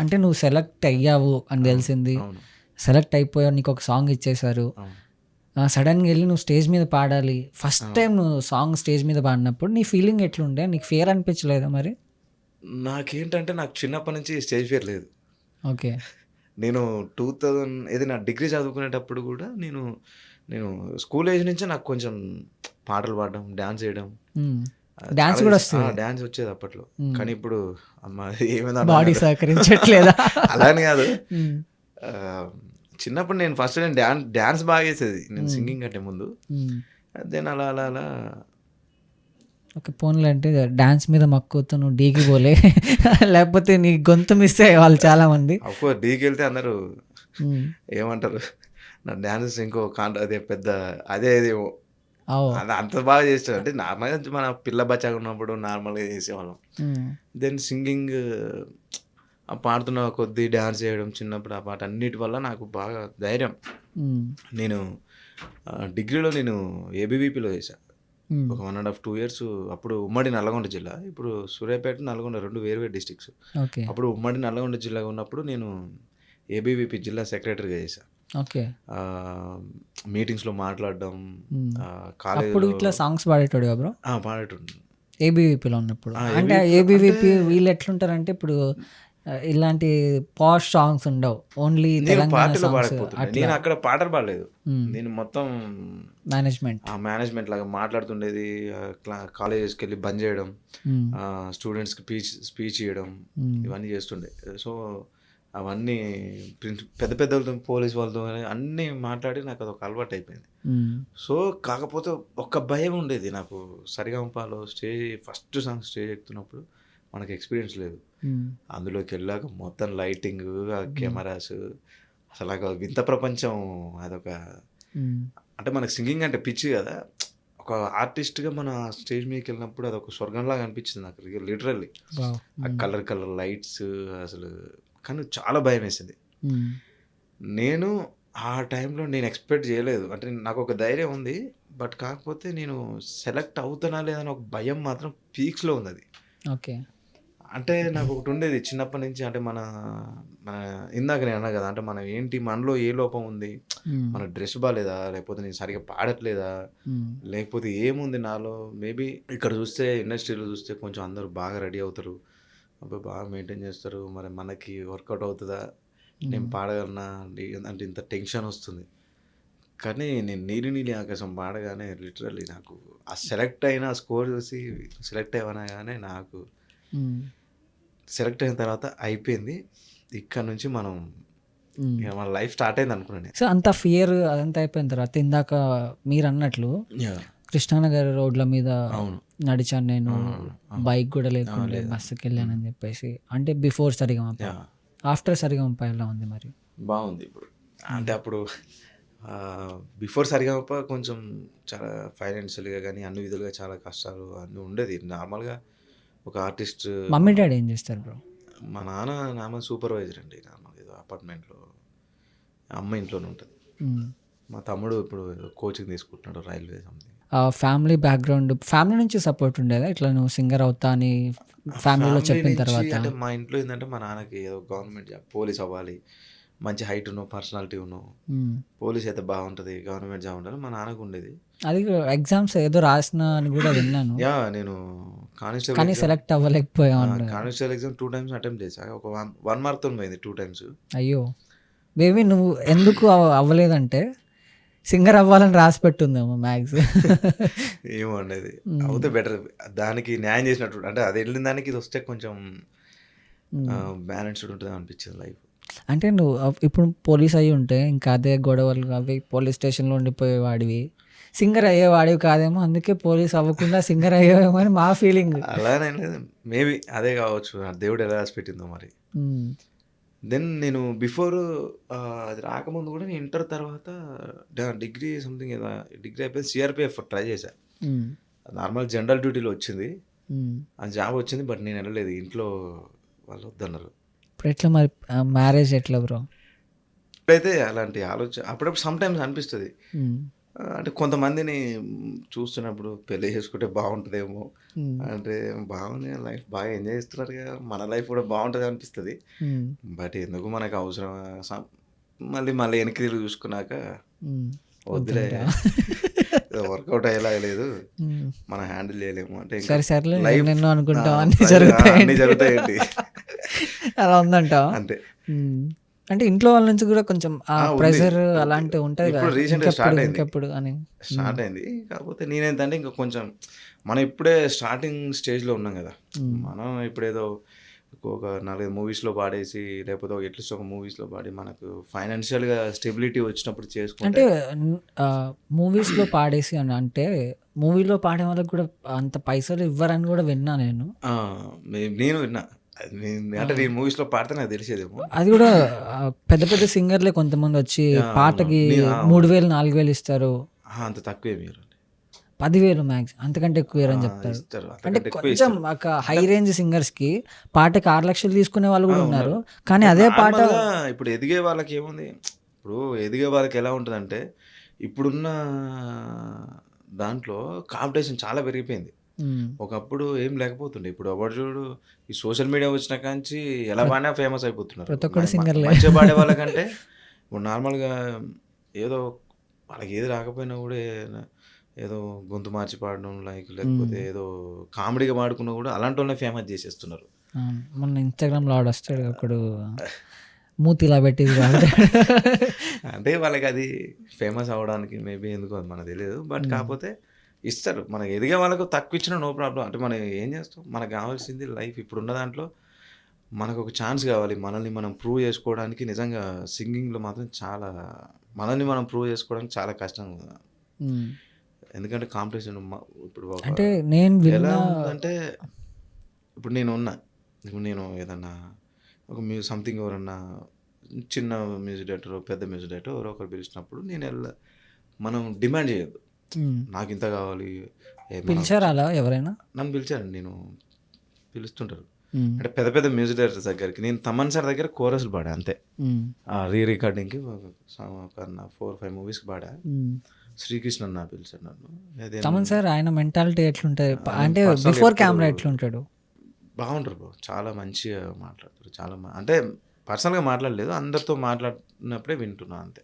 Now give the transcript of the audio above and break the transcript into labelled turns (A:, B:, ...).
A: అంటే నువ్వు సెలెక్ట్ అయ్యావు అని తెలిసింది. సెలెక్ట్ అయిపోయావు నీకు ఒక సాంగ్ ఇచ్చేశారు. సడన్గా వెళ్ళి నువ్వు స్టేజ్ మీద పాడాలి. ఫస్ట్ టైం నువ్వు సాంగ్ స్టేజ్ మీద పాడినప్పుడు నీ ఫీలింగ్ ఎట్లుండే? నీకు ఫేర్ అనిపించలేదా మరి?
B: నాకేంటంటే నాకు చిన్నప్పటి నుంచి స్టేజ్ ఫియర్ లేదు.
A: ఓకే.
B: నేను టూ థౌజండ్ ఏది నా డిగ్రీ చదువుకునేటప్పుడు కూడా నేను నేను స్కూల్ ఏజ్ నుంచే నాకు కొంచెం పాటలు పాడడం డాన్స్ చేయడం
A: డాన్స్ కూడా వస్తుంది.
B: డాన్స్ వచ్చేది అప్పట్లో.
A: మ్మ్.
B: కానీ ఇప్పుడు అమ్మ ఏమైందా
A: బాడీ సహకరించట్లేదా?
B: అలానే కాదు. ఆ, చిన్నప్పుడు నేను ఫస్ట్ నేను డాన్స్ డాన్స్ బాగా చేసేది. నేను. సింగింగ్ కంటే ముందు. దెన్ అలా అలా అలా.
A: ఓకే పోన్లే అంటే డాన్స్ మీద మక్కువతో నువ్వు డీకి పోలే. లేకపోతే నీ గొంతు మిస్ అయ్యే వాళ్ళు చాలా మంది
B: డీకి వెళ్తే అందరూ. ఏమంటారు? నా డాన్స్ ఇంకో కాంట అదే పెద్ద అదే ఇది అది అంత బాగా చేస్తాడు అంటే నార్మల్గా మన పిల్ల బచ్చాగా ఉన్నప్పుడు నార్మల్గా చేసేవాళ్ళం. దెన్ సింగింగ్ పాడుతున్న కొద్దీ డాన్స్ చేయడం చిన్నప్పుడు ఆ పాట అన్నిటి వల్ల నాకు బాగా ధైర్యం. నేను డిగ్రీలో నేను ఏబీవీపీలో చేశాను. ఒక one and half two years అప్పుడు ఉమ్మడి నల్గొండ జిల్లా. ఇప్పుడు సూర్యాపేట నల్గొండ రెండు వేరు వేరు డిస్టిక్స్ అప్పుడు ఉమ్మడి నల్గొండ జిల్లాగా ఉన్నప్పుడు నేను ఏబీవీపీ జిల్లా సెక్రటరీగా చేశాను
A: ఓకే.
B: మీటింగ్స్లో మాట్లాడడం. కాలేజ్
A: అప్పుడు ఇట్లా సాంగ్స్ పాడేటోడు బ్రో?
B: పాడేటుండే.
A: ఏబీవీపీలో ఉన్నప్పుడు. అంటే ఏబీవీపీ వీళ్ళు ఎట్లుంటారంటే ఇప్పుడు ఇలాంటి పాష్ సాంగ్స్ ఉండవు. ఓన్లీ
B: నేను పాటలు అక్కడ పాటలు పాడలేదు. నేను మొత్తం
A: మేనేజ్మెంట్
B: ఆ మేనేజ్మెంట్ లాగా మాట్లాడుతుండేది కాలేజెస్కి వెళ్ళి బంద్ చేయడం. స్టూడెంట్స్కి స్పీచ్ స్పీచ్ ఇవ్వడం. ఇవన్నీ చేస్తుండే. సో అవన్నీ ప్రిన్స్ పెద్ద పెద్ద వాళ్ళతో పోలీస్ వాళ్ళతో అన్నీ మాట్లాడి నాకు అదొక అలవాటు అయిపోయింది. సో కాకపోతే ఒక్క భయం ఉండేది నాకు సరిగంపాలో స్టేజ్ ఫస్ట్ సాంగ్ స్టేజ్ ఎక్కుతున్నప్పుడు మనకి ఎక్స్పీరియన్స్ లేదు. అందులోకి వెళ్ళాక మొత్తం లైటింగ్ ఆ కెమెరాస్ అసలు ఒక వింత ప్రపంచం అదొక. అంటే మనకు సింగింగ్ అంటే పిచ్చి కదా ఒక ఆర్టిస్ట్గా మన స్టేజ్ మీదకి వెళ్ళినప్పుడు అదొక స్వర్గంలాగా అనిపించింది నాకు లిటరల్లీ. ఆ కలర్ కలర్ లైట్స్ అసలు కానీ చాలా భయం వేసింది. నేను ఆ టైంలో నేను ఎక్స్పెక్ట్ చేయలేదు. అంటే నాకు ఒక ధైర్యం ఉంది. బట్ కాకపోతే నేను సెలెక్ట్ అవుతానా లేదని ఒక భయం మాత్రం పీక్స్లో ఉంది అది
A: ఓకే.
B: అంటే నాకు ఒకటి ఉండేది చిన్నప్పటి నుంచి. అంటే మన మన ఇందాక నేను అన్నా కదా అంటే మనం ఏంటి మనలో ఏ లోపం ఉంది. మన డ్రెస్ బాగాలేదా లేకపోతే నేను సరిగ్గా పాడట్లేదా. లేకపోతే ఏముంది నాలో? మేబీ ఇక్కడ చూస్తే ఇండస్ట్రీలో చూస్తే కొంచెం అందరూ బాగా రెడీ అవుతారు. అబ్బాయి బాగా మెయింటైన్ చేస్తారు. మరి మనకి వర్కౌట్ అవుతుందా? నేను పాడగలనా? అంటే ఇంత టెన్షన్ వస్తుంది. కానీ నేను నీలి నీలి ఆకాశం పాడగానే లిటరల్లీ నాకు ఆ సెలెక్ట్ అయిన స్కోర్ చూసి సెలెక్ట్ అవ్వనగానే నాకు. సెలెక్ట్ అయిన తర్వాత అయిపోయింది. ఇక్కడ నుంచి మనం మన లైఫ్ స్టార్ట్ అయింది అనుకున్నాను
A: సో అంత ఫియర్ అదంతా అయిపోయిన తర్వాత ఇందాక మీరు అన్నట్లు కృష్ణానగర్ రోడ్ల మీద నడిచాను నేను. బైక్ కూడా లేకుండా
B: లేదు.
A: బస్సుకి వెళ్ళానని చెప్పేసి. అంటే బిఫోర్ సరిగా ఆఫ్టర్ సరిగా ఎలా ఉంది మరి.
B: బాగుంది ఇప్పుడు. అంటే అప్పుడు బిఫోర్ సరిగమప కొంచెం చాలా ఫైనాన్షియల్గా కానీ అన్ని విధాలుగా చాలా కష్టాలు అన్నీ ఉండేది. నార్మల్గా ఒక ఆర్టిస్ట్
A: మమ్మీ డాడీ ఏం చేస్తారు బ్రో?
B: మా నాన్న నార్మల్ సూపర్వైజర్ అండి. నార్మల్ ఏదో అపార్ట్మెంట్లో అమ్మ ఇంట్లోనే ఉంటుంది. మా తమ్ముడు ఇప్పుడు కోచింగ్ తీసుకుంటున్నాడు railway something.
A: Family background family నుంచి సపోర్ట్ ఉండేదా? ఇట్లా నువ్వు సింగర్ అవుతా అని ఫ్యామిలీలో చెప్పిన తర్వాత?
B: అంటే మా ఇంట్లో ఏంటంటే మా నాన్నకి ఏదో గవర్నమెంట్ జాబ్ పోలీస్ అవ్వాలి. మంచి హైట్ ఉన్నావు పర్సనాలిటీ ఉన్నావు. పోలీస్ అయితే బాగుంటుంది గవర్నమెంట్ జాబ్ ఉండాలి. మా నాన్నకు ఉండేది.
A: అది ఎగ్జామ్స్ ఏదో రాసిన అని కూడా విన్నాను.
B: యా నేను కానిస్టేబుల్
A: కానీ సెలెక్ట్ అవ్వలేకపోయావు అన్నాడు.
B: Constable exam two times attempt చేశా. ఒక వన్ వన్ మార్క్తో పోయింది టూ టైమ్స్.
A: అయ్యో. బేబీ నువ్వు ఎందుకు అవ- అవ్వలేదంటే? సింగర్ అవ్వాలని రాసి పెట్టుందేమో మ్యాథ్స్
B: ఏమో అనేది అవుతే బెటర్. దానికి న్యాయం చేసినట్టు అంటే అది వెళ్ళిన దానికి ఇది వస్తే కొంచెం బ్యాలెన్స్డ్ ఉంటుంది అనిపించింది లైఫ్
A: అంటే నువ్వు ఇప్పుడు పోలీస్ అయ్యి ఉంటే ఇంకా అదే గొడవలు అవి పోలీస్ స్టేషన్లో ఉండిపోయేవాడివి. సింగర్ అయ్యేవాడివి కాదేమో అందుకే పోలీస్ అవ్వకుండా సింగర్ అయ్యేవేమో అని మా ఫీలింగ్
B: అలానే మేబీ అదే కావచ్చు. దేవుడు ఎలా రాసి పెట్టిందో మరి. దెన్ నేను బిఫోర్ అది రాకముందు కూడా నేను ఇంటర్ తర్వాత డిగ్రీ సంథింగ్ ఏదో డిగ్రీ అయిపోయి సిఆర్పిఎఫ్ ట్రై చేశా. నార్మల్ జనరల్ డ్యూటీలో వచ్చింది. ఆ జాబ్ వచ్చింది బట్ నేను వెళ్ళలేదు. ఇంట్లో వాళ్ళు వద్దన్నారు.
A: ఇప్పుడు ఎట్లా మరి మ్యారేజ్ ఎట్లా బ్రో
B: ఇప్పుడైతే అలాంటి ఆలోచన అప్పుడప్పుడు సమ్ టైమ్స్ అనిపిస్తుంది అంటే కొంతమందిని చూస్తున్నప్పుడు పెళ్ళి చేసుకుంటే బాగుంటుందేమో. అంటే బాగుంది లైఫ్ బాగా ఎంజాయ్ చేస్తున్నారుగా మన లైఫ్ కూడా బాగుంటుంది అనిపిస్తుంది. బట్ ఎందుకు మనకు అవసరం మళ్ళీ మళ్ళీ వెనక్కి తిరిగి చూసుకున్నాక. వద్దులే. వర్కౌట్ అయ్యేలా లేదు. మనం హ్యాండిల్ చేయలేము. అంటే
A: సరే నిన్ను అనుకుంటాం అన్ని
B: అన్ని
A: జరుగుతాయి
B: జరుగుతాయండి.
A: అలా ఉందంటావా?
B: అంతే.
A: అంటే ఇంట్లో వాళ్ళ నుంచి కూడా కొంచెం ఆ. ప్రెషర్ అలాంటివి ఉంటది కదా.
B: ఇప్పుడు recent గా
A: ఇంకెప్పుడు
B: start అయింది.
A: ఇంకెప్పుడు అని.
B: స్టార్ట్ అయింది. కాకపోతే నేనేంటంటే ఇంకా కొంచెం మనం ఇప్పుడే స్టార్టింగ్ స్టేజ్లో ఉన్నాం కదా. మనం ఇప్పుడేదో ఒక నాలుగైదు మూవీస్లో పాడేసి లేకపోతే ఒక ఎట్లీస్ట్ ఒక మూవీస్లో పాడి మనకు ఫైనాన్షియల్గా స్టెబిలిటీ వచ్చినప్పుడు చేసుకుంటే
A: అంటే మూవీస్లో పాడేసి అని అంటే మూవీలో పాడే వాళ్ళకి కూడా అంత పైసలు ఇవ్వరని కూడా విన్నా నేను.
B: నేను విన్నా. నేను- అంటే నేను మూవీస్లో పాడితే నాకు తెలిసేదేమో
A: అది కూడా పెద్ద పెద్ద సింగర్లే కొంతమంది వచ్చి పాటకి మూడు వేలు నాలుగు వేలు ఇస్తారు.
B: అంత తక్కువే మీరు.
A: పదివేలు మ్యాక్స్ అంతకంటే ఎక్కువ
B: ఆ,
A: చెప్తారు. అంటే కొంచెం. ఒక హై రేంజ్ సింగర్స్కి పాటకి ఆరు లక్షలు తీసుకునే వాళ్ళు కూడా ఉన్నారు. కానీ అదే పాట
B: ఇప్పుడు ఎదిగే వాళ్ళకి ఏముంది? ఇప్పుడు ఎదిగే వాళ్ళకి ఎలా ఉంటుందంటే ఇప్పుడున్న దాంట్లో కాంపిటీషన్ చాలా పెరిగిపోయింది. ఒకప్పుడు ఏం లేకపోతుండే. ఇప్పుడు ఎవరు చూడు ఈ సోషల్ మీడియా వచ్చిన కాంచి ఎలా పాడినా ఫేమస్ అయిపోతున్నారు.
A: ప్రతి.
B: మంచిగా పాడే వాళ్ళకంటే ఇప్పుడు నార్మల్గా ఏదో వాళ్ళకి ఏది రాకపోయినా కూడా ఏదో గొంతు మార్చి పాడడం లైక్ లేకపోతే ఏదో కామెడీగా పాడుకున్నా కూడా అలాంటి వాళ్ళని ఫేమస్ చేసేస్తున్నారు.
A: మొన్న ఇన్స్టాగ్రామ్లో ఆడు వస్తాడు ఒకడు. మూతి ఇలా పెట్టి.
B: అంటే వాళ్ళకి అది ఫేమస్ అవ్వడానికి మేబీ ఎందుకో అది మనకు తెలియదు. బట్ కాకపోతే ఇస్తారు. మనకి ఎదిగే వాళ్ళకు తక్కువ ఇచ్చినా నో ప్రాబ్లం. అంటే మనం ఏం చేస్తాం? మనకు కావాల్సింది లైఫ్ ఇప్పుడున్న దాంట్లో మనకు ఒక ఛాన్స్ కావాలి. మనల్ని మనం ప్రూవ్ చేసుకోవడానికి నిజంగా సింగింగ్లో మాత్రం చాలా మనల్ని మనం ప్రూవ్ చేసుకోవడానికి చాలా కష్టం. ఎందుకంటే కాంపిటీషన్ ఇప్పుడు
A: అంటే నేను
B: ఎలా ఉందంటే ఇప్పుడు నేను ఉన్నా. ఇప్పుడు నేను ఏదన్నా ఒక మ్యూ సంథింగ్ ఎవరన్నా చిన్న మ్యూజిక్ డైరెక్టర్ పెద్ద మ్యూజిక్ డైరెక్టర్ ఎవరో ఒకరు పిలిచినప్పుడు నేను వెళ్ళ మనం డిమాండ్ చేయొద్దు.
A: ఉమ్.
B: నాకు ఇంత కావాలి.
A: పిలిచారా అలా ఎవరైనా?
B: నన్ను పిలిచారండి నేను పిలుస్తుంటారు.
A: ఉమ్.
B: అంటే పెద్ద పెద్ద మ్యూజిక్ డైరెక్టర్ దగ్గరికి నేను తమన్ సార్ దగ్గర కోరస్లు పాడా అంతే. ఆ రీ రికార్డింగ్కి ఒక ఫోర్ ఫైవ్ మూవీస్కి పాడా. శ్రీకృష్ణ నా పిలిచారు నన్ను. అదే
A: తమన్ సార్ ఆయన మెంటాలిటీ
B: ఆయన
A: అంటే బిఫోర్ కెమెరా ఎట్లుంటాడు?
B: బాగుంటారు బ్రో చాలా మంచిగా మాట్లాడతారు చాలా అంటే పర్సనల్గా మాట్లాడలేదు అందరితో మాట్లాడినప్పుడే వింటున్నా అంతే.